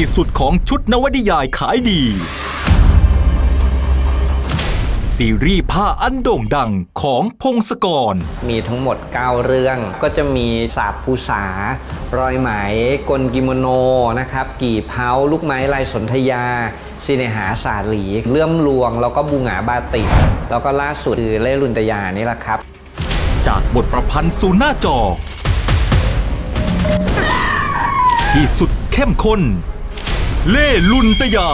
ที่สุดของชุดนวนิยายขายดี ซีรีส์ผ้าอันโด่งดังของพงศกร มีทั้งหมด 9 เรื่องก็จะมีสาบภูษารอยไหม กลกิโมโนนะครับ กี่เผาลูกไม้ลายสนธยาสิเนหาสาลี เลื่อมลวง แล้วก็บูหงาบาติกแล้วก็ล่าสุดคือเล่รุนตยานี่แหละครับ จากบทประพันธ์สู่หน้าจอ ที่สุดเข้มข้น เล่ลุนตยา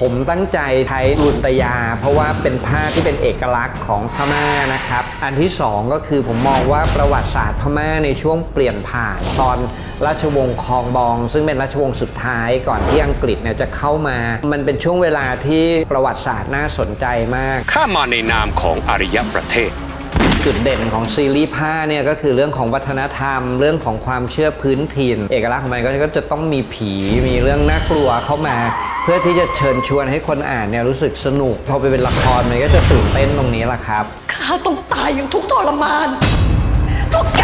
ผมตั้งใจใช้รุนตยา เพราะว่าเป็นผ้าที่เป็นเอกลักษณ์ของพม่านะครับ อันที่สองก็คือผมมองว่าประวัติศาสตร์พม่าในช่วงเปลี่ยนผ่านตอนราชวงศ์คองบอง ซึ่งเป็นราชวงศ์สุดท้ายก่อนที่อังกฤษเนี่ยจะเข้ามา มันเป็นช่วงเวลาที่ประวัติศาสตร์น่าสนใจมาก ข้ามาในนามของอารยประเทศ จุดเด่นของซีรีส์ผ้าเนี่ยก็คือเรื่องของวัฒนธรรม เรื่องของความเชื่อพื้นถิ่น เอกลักษณ์ของมันก็จะต้องมีผีมีเรื่องน่ากลัวเข้ามา เพื่อที่จะเชิญชวนให้คนอ่านเนี่ยรู้สึกสนุกพอไปเป็นละครมันก็จะตื่นเต้นตรงนี้แหละครับข้าต้องตายอย่างทุกข์ทรมานพวกแก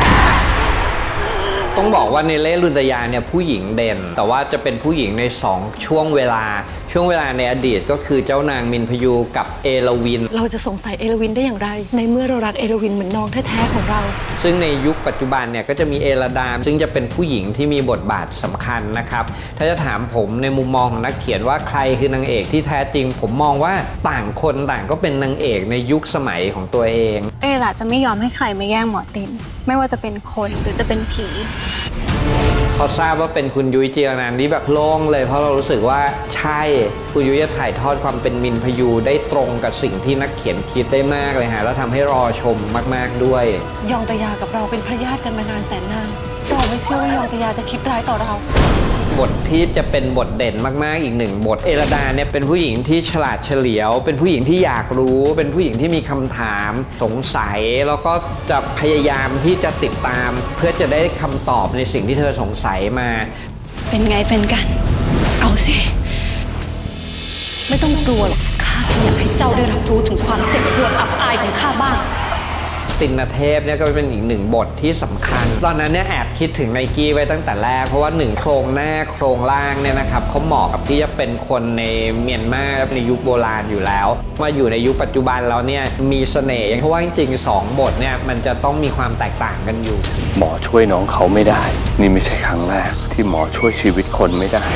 ต้องบอกว่าในเล่ลุนตยาเนี่ยผู้หญิงเด่น แต่ว่าจะเป็นผู้หญิงใน 2 ช่วงเวลาช่วงเวลาในอดีตก็คือเจ้านางมินพยูกับเอลวิน เราจะสงสัยเอลวินได้อย่างไร ในเมื่อเรารักเอลวินเหมือนน้องแท้ๆของเรา ซึ่งในยุคปัจจุบันเนี่ยก็จะมีเอลดาม ซึ่งจะเป็นผู้หญิงที่มีบทบาทสำคัญนะครับ ถ้าจะถามผมในมุมมองของนักเขียนว่าใครคือนางเอกที่แท้จริง ผมมองว่าต่างคนต่างก็เป็นนางเอกในยุคสมัยของตัวเอง เอล่ะจะไม่ยอมให้ใครมาแย่งหมอตินไม่ว่าจะเป็นคนหรือจะเป็นผี พอทราบว่าเป็นคุณยุ้ยจีรนันท์นี่แบบโล่งเลย เพราะเรารู้สึกว่าใช่คุณยุ้ยจะถ่ายทอดความเป็นมินพยูได้ตรงกับสิ่งที่นักเขียนคิดได้มากเลยฮะแล้วทำให้รอชมมาก ๆด้วย ยองตยากับเราเป็นพระญาติกันมานานแสนนาน เราไม่เชื่อว่ายองตยาจะคิดร้ายต่อเรา บทที่จะเป็นบทเด่นมาก ๆ อีกหนึ่งบทเอราดาเนี่ยเป็นผู้หญิงที่ฉลาดเฉลียว เป็นผู้หญิงที่อยากรู้ เป็นผู้หญิงที่มีคำถาม สงสัย แล้วก็จะพยายามที่จะติดตาม เพื่อจะได้คำตอบในสิ่งที่เธอสงสัยมา เป็นไงเป็นกัน เอาสิ ไม่ต้องกลัวหรอกข้าแค่อยากให้เจ้าได้รับรู้ถึงความเจ็บปวดอับอายของข้าบ้าง ตินเทพเนี่ยก็เป็นอีกหนึ่งบทที่สำคัญ ตอนนั้นเนี่ยแอบคิดถึงไนกี้ไว้ตั้งแต่แรก เพราะว่าหนึ่งโครงหน้าโครงล่างเนี่ยนะครับเขาเหมาะกับที่จะเป็นคนในเมียนมาในยุคโบราณอยู่แล้ว มาอยู่ในยุคปัจจุบันแล้วเนี่ยมีเสน่ห์เพราะว่าจริงๆสองบทเนี่ยมันจะต้องมีความแตกต่างกันอยู่ หมอช่วยน้องเขาไม่ได้ นี่ไม่ใช่ครั้งแรกที่หมอช่วยชีวิตคนไม่ได้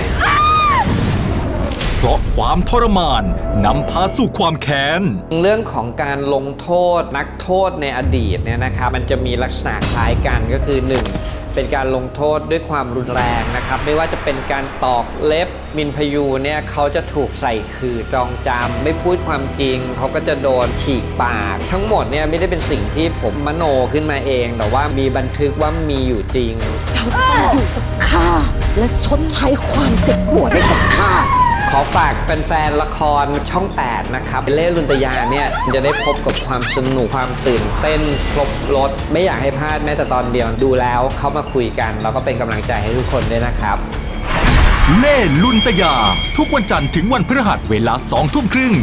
เพราะความทรมานนำพาสู่ความแค้น เรื่องของการลงโทษนักโทษในอดีตเนี่ยนะครับมันจะมีลักษณะคล้ายกันก็คือ 1. เป็นการลงโทษด้วยความรุนแรงนะครับ ไม่ว่าจะเป็นการตอกเล็บมินพยูเนี่ยเขาจะถูกใส่คือจองจำไม่พูดความจริง เขาก็จะโดนฉีกปาก ทั้งหมดเนี่ยไม่ได้เป็นสิ่งที่ผมมโนขึ้นมาเอง แต่ว่ามีบันทึกว่ามีอยู่จริงเจ้าจะต้องอยู่กับข้าและชดใช้ความเจ็บปวดให้กับข้า ขอฝากแฟนๆละครช่อง 8 นะครับเล่ลุนตยาเนี่ยจะได้พบกับความสนุกความตื่นเต้นครบรถไม่อยากให้พลาดแม้แต่ตอนเดียวดูแล้วเข้ามาคุยกันแล้วก็เป็นกำลังใจให้ทุกคนด้วยนะครับ เล่ลุนตยา ทุกวันจันทร์ถึงวันพฤหัสเวลาสองทุ่มครึ่ง